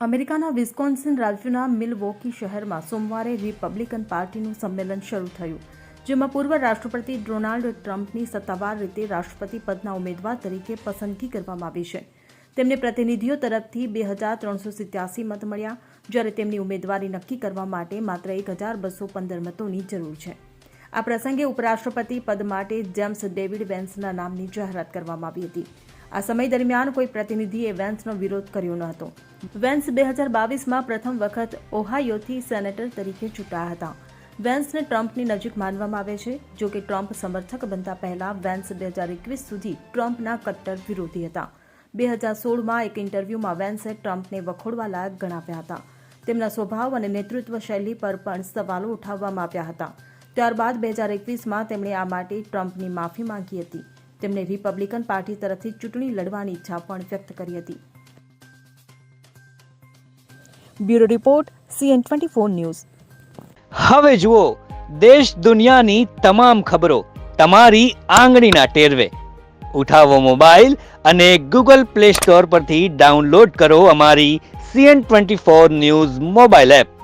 અમેરિકાના વિસ્કોન્સિન રાજ્યના મિલવોકી શહેરમાં સોમવારે રિપબ્લિકન પાર્ટીનું સંમેલન શરૂ થયું, જેમાં પૂર્વ રાષ્ટ્રપતિ ડોનાલ્ડ ટ્રમ્પની સત્તાવાર રીતે રાષ્ટ્રપતિ પદના ઉમેદવાર તરીકે પસંદગી કરવામાં આવી છે. તેમને પ્રતિનિધિઓ તરફથી બે હજાર ત્રણસો સિત્યાસી મત મળ્યા, જ્યારે તેમની ઉમેદવારી નક્કી કરવા માટે માત્ર એક હજાર બસો પંદર મતોની જરૂર છે. આ પ્રસંગે ઉપરાષ્ટ્રપતિ પદ માટે જેમ્સ ડેવિડ વેન્સના નામની જાહેરાત કરવામાં આવી હતી. આ સમય દરમિયાન કોઈ પ્રતિનિધિએ વેન્સનો વિરોધ કર્યો ન હતો. વેન્સ બે હજાર બાવીસમાં પ્રથમ વખત ઓહાયોથી સેનેટર તરીકે ચૂંટાયા હતા. વેન્સને ટ્રમ્પની નજીક માનવામાં આવે છે. જો કે ટ્રમ્પ સમર્થક બનતા પહેલા વેન્સ બે હજાર એકવીસ સુધી ટ્રમ્પના કટ્ટર વિરોધી હતા. બે હજાર સોળમાં એક ઇન્ટરવ્યૂમાં વેન્સે ટ્રમ્પને વખોડવા લાયક ગણાવ્યા હતા. તેમના સ્વભાવ અને નેતૃત્વ શૈલી પર પણ સવાલો ઉઠાવવામાં આવ્યા હતા. ત્યારબાદ બે હજાર એકવીસમાં તેમણે આ માટે ટ્રમ્પની માફી માંગી હતી. તેમણે રિપબ્લિકન પાર્ટી તરફથી ચૂંટણી લડવાની ઈચ્છા પણ વ્યક્ત કરી હતી. Bureau report, CN twenty four news. હવે જુઓ, દેશ દુનિયાની તમામ ખબરો તમારી આંગળીના ટેરવે. ઉઠાવો મોબાઈલ અને ગૂગલ પ્લે સ્ટોર પરથી ડાઉનલોડ કરો અમારી CN twenty four news mobile app.